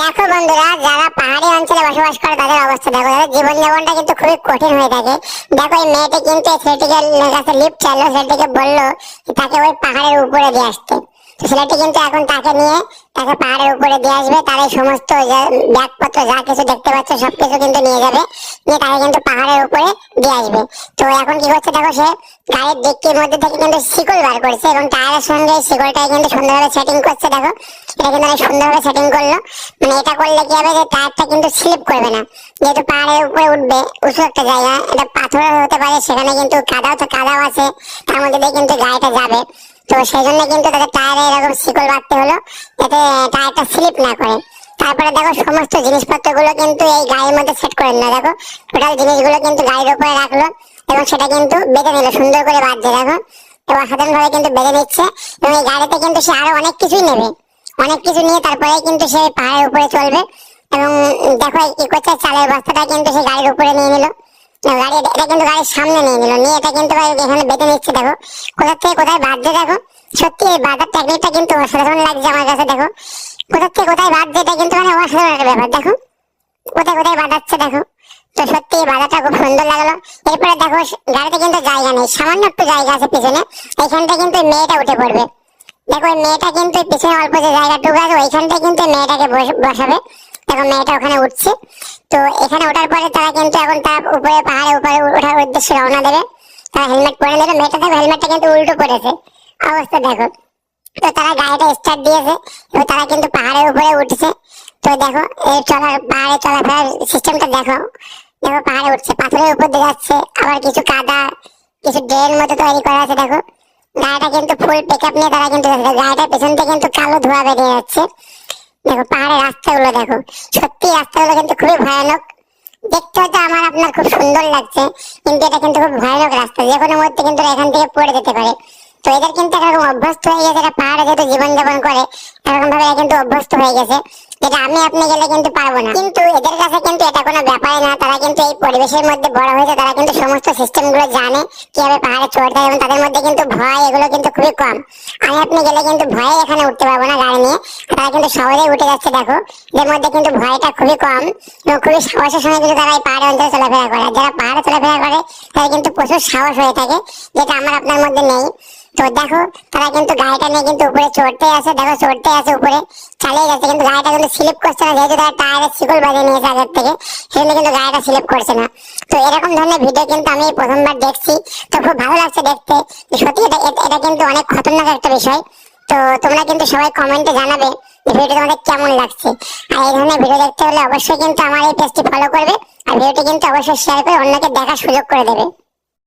দেখো বন্ধুরা, যারা পাহাড়ি অঞ্চলে বসবাস করে তাদের অবস্থা দেখো। তাদের জীবনযাপনটা কিন্তু খুবই কঠিন হয়ে থাকে। দেখো, এই মেয়েটি কিন্তু সেটিকে কাছে লিফ্ট চাইলো ছেলেটিকে বলল তাকে ওই পাহাড়ের উপরে দিয়ে আসতে। ছেলেটি কিন্তু এখন তাকে নিয়ে তাকে পাহাড়ের উপরে দিয়ে আসবে, তার এই সমস্ত ব্যাগপত্র, যা কিছু দেখতে পাচ্ছ, সবকিছু কিন্তু নিয়ে যাবে। নিয়ে তাকে কিন্তু পাহাড়ের উপরে দিয়ে আসবে। তো এখন কি করছে দেখো সে গাড়ির ডিক্কির মধ্যে থেকে কিন্তু শিকল বার করছে এবং টায়ারের সঙ্গে শিকলটাই কিন্তু সুন্দরভাবে সেটিং করছে দেখো। এটা কিন্তু অনেক সুন্দরভাবে সেটিং করল। মানে এটা করলে কি হবে যে টায়ারটা কিন্তু স্লিপ করবে না। যেহেতু পাহাড়ের উপরে উঠবে, উঁচু একটা জায়গা, এটা পাথর হতে পারে, সেখানে কিন্তু কাদাও তো কাদাও আছে, তার মধ্যে দিয়ে কিন্তু গাড়িটা যাবে। তো সেই জন্য কিন্তু তাদের টায়ারে এরকম শিকল বাঁধতে হলো, যাতে টায়ারটা স্লিপ না করে। তারপরে দেখো সমস্ত জিনিসপত্রগুলো কিন্তু এই গাড়ির মধ্যে সেট করে নিল। দেখো টোটাল জিনিসগুলো কিন্তু গাড়ির উপরে রাখল এবং সেটা কিন্তু বেঁধে নিল, সুন্দর করে বাঁধছে, দেখো। এবং সাধারণ ভাবে কিন্তু বেঁধে নিচ্ছে এবং এই গাড়িতে কিন্তু সে আরও অনেক কিছুই নেবে। অনেক কিছু নিয়ে তারপরে কিন্তু সে পাহাড়ের উপরে চলবে এবং দেখো কি করছে, চালের বস্তাটা কিন্তু সে গাড়ির উপরে নিয়ে নিল। মানে কোথায় কোথায় দেখো। তো সত্যি বাধাটা খুব সুন্দর লাগল। এরপরে দেখো গাড়িতে কিন্তু জায়গা নেই, সামান্য একটু জায়গা আছে পিছনে। এইখানটা কিন্তু মেয়েটা উঠে পড়বে। দেখো মেয়েটা কিন্তু পিছনে অল্প যে জায়গাটুকু আছে, ওইখানটায় কিন্তু মেয়েটাকে বসাবে। দেখো মেয়েটা ওখানে উঠছে। তো এখানে ওঠার পরে তারা কিন্তু এখন তার উপরে পাহাড়ের উপরে ওঠার উদ্দেশ্যে রওনা দেবে। তারা হেলমেট পরে নেবে। মেয়েটা দেখো, হেলমেটটা কিন্তু উল্টো পড়েছে অবস্থা দেখো। তো তারা গাড়িটা স্টার্ট দিয়েছে। এবং তারা কিন্তু পাহাড়ের উপরে উঠছে। তো দেখো এই চলার, পাহাড়ে চলাফেরার সিস্টেমটা দেখো। দেখো, পাহাড়ে উঠছে। পাথরের উপর দিয়ে যাচ্ছে। আবার কিছু কাদা, কিছু ড্রেন মতো তৈরি করা আছে, দেখো। গাড়িটা কিন্তু ফুল পিক আপ নিয়ে তারা কিন্তু গাড়িটার পেছন থেকে কিন্তু কালো ধোঁয়া বেরিয়ে যাচ্ছে। দেখো, পাহাড়ের রাস্তাগুলো দেখো। সত্যি রাস্তাগুলো কিন্তু খুবই ভয়ানক। দেখতে হয়তো আমার আপনার খুব সুন্দর লাগছে, কিন্তু এটা কিন্তু খুব ভয়ানক রাস্তা। যে কোনো মধ্যে কিন্তু এখান থেকে পড়ে যেতে পারে। তো এদের কিন্তু একরকম অভ্যস্ত হয়ে গেছে এটা পাহাড়ে যেহেতু জীবনযাপন করে এরকম ভাবে কিন্তু অভ্যস্ত হয়ে গেছে। যেটা আমি আপনি গেলে কিন্তু পারব না। কিন্তু এদের কাছে কিন্তু এটা কোনো ব্যাপারই না। তারা কিন্তু এই পরিবেশের মধ্যে বড় হয়েছে। তারা কিন্তু সমস্ত সিস্টেমগুলো জানে, কীভাবে পাহাড়ে চড়তে এবং তাদের মধ্যে কিন্তু ভয়, এগুলো কিন্তু খুবই কম। আমি আপনি গেলে কিন্তু ভয়ে এখানে উঠতে পারব না গাড়ি নিয়ে। তারা কিন্তু সহজেই উঠে যাচ্ছে, দেখো। এদের মধ্যে কিন্তু ভয়টা খুবই কম এবং খুবই সাহসের সঙ্গে কিন্তু তারা এই পাহাড়ে অঞ্চলে চলাফেরা করে। যারা পাহাড়ে চলাফেরা করে, তারা কিন্তু প্রচুর সাহস হয়ে থাকে, যেটা আমার আপনার মধ্যে নেই। তো দেখো, তারা কিন্তু গাড়িটা নিয়ে কিন্তু উপরে চড়তে আছে দেখো চড়তে আছে উপরে, চালিয়ে যাচ্ছে, কিন্তু গাড়িটা কিন্তু স্লিপ করছে না, যেহেতু তারা টায়ারের শিকল নিয়েছে আগের থেকে কিন্তু গাড়িটা স্লিপ করছে না। তো এরকম ধরনের ভিডিও কিন্তু আমি প্রথমবার দেখছি, তো খুব ভালো লাগছে দেখতে। সত্যি এটা, এটা- কিন্তু অনেক খতরনাক একটা বিষয়। তো তোমরা কিন্তু সবাই কমেন্টে জানাবে যে তোমাদের কেমন লাগছে। আর এই ধরনের ভিডিও দেখতে হলে অবশ্যই কিন্তু আমার এই পেজটি ফলো করবে, আর ভিডিওটি কিন্তু অবশ্যই শেয়ার করে অন্যকে দেখার সুযোগ করে দেবে।